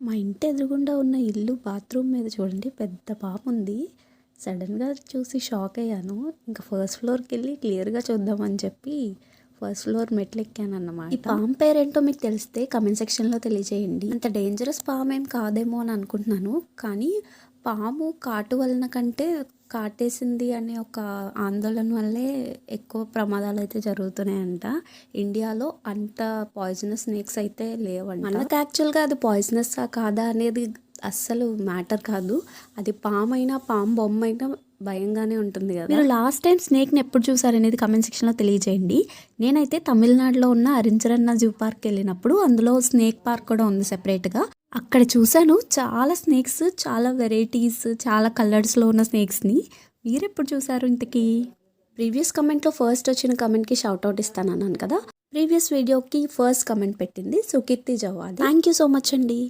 మా ఇంటి ఎదురుగుండా ఉన్న ఇల్లు బాత్రూమ్ మీద చూడండి పెద్ద పాప ఉంది. సడన్గా చూసి షాక్ అయ్యాను. ఇంకా ఫస్ట్ ఫ్లోర్కి వెళ్ళి క్లియర్గా చూద్దామని చెప్పి ఫస్ట్ ఫ్లోర్ మెట్లు ఎక్కాను అన్నమాట ఈ పాము పేరేంటో మీకు తెలిస్తే కమెంట్ సెక్షన్లో తెలియజేయండి. అంత డేంజరస్ పాము ఏం కాదేమో అని అనుకుంటున్నాను. కానీ పాము కాటు వలన కంటే కాటేసింది అనే ఒక ఆందోళన వల్లే ఎక్కువ ప్రమాదాలు అయితే జరుగుతున్నాయంట. ఇండియాలో అంత పాయిజనస్ స్నేక్స్ అయితే లేవండి మనకు యాక్చువల్గా అది పాయిజనస్ కాదా అనేది అస్సలు మ్యాటర్ కాదు. అది పాము అయినా పాము బొమ్మ అయినా భయంగానే ఉంటుంది కదా. మీరు లాస్ట్ టైం స్నేక్ని ఎప్పుడు చూసారనేది కమెంట్ సెక్షన్లో తెలియజేయండి. నేనైతే తమిళనాడులో ఉన్న అరించరన్న జూ పార్క్ వెళ్ళినప్పుడు అందులో స్నేక్ పార్క్ కూడా ఉంది సెపరేట్గా అక్కడ చూశాను చాలా స్నేక్స్ చాలా వెరైటీస్ చాలా కలర్స్లో ఉన్న స్నేక్స్ని మీరు ఎప్పుడు చూసారు ఇంతకీ? ప్రీవియస్ కమెంట్లో ఫస్ట్ వచ్చిన కమెంట్కి షౌట్ అవుట్ ఇస్తాను అన్నాను కదా ప్రీవియస్ వీడియోకి ఫస్ట్ కమెంట్ పెట్టింది Sukeerthi Jawad thank you so much అండి.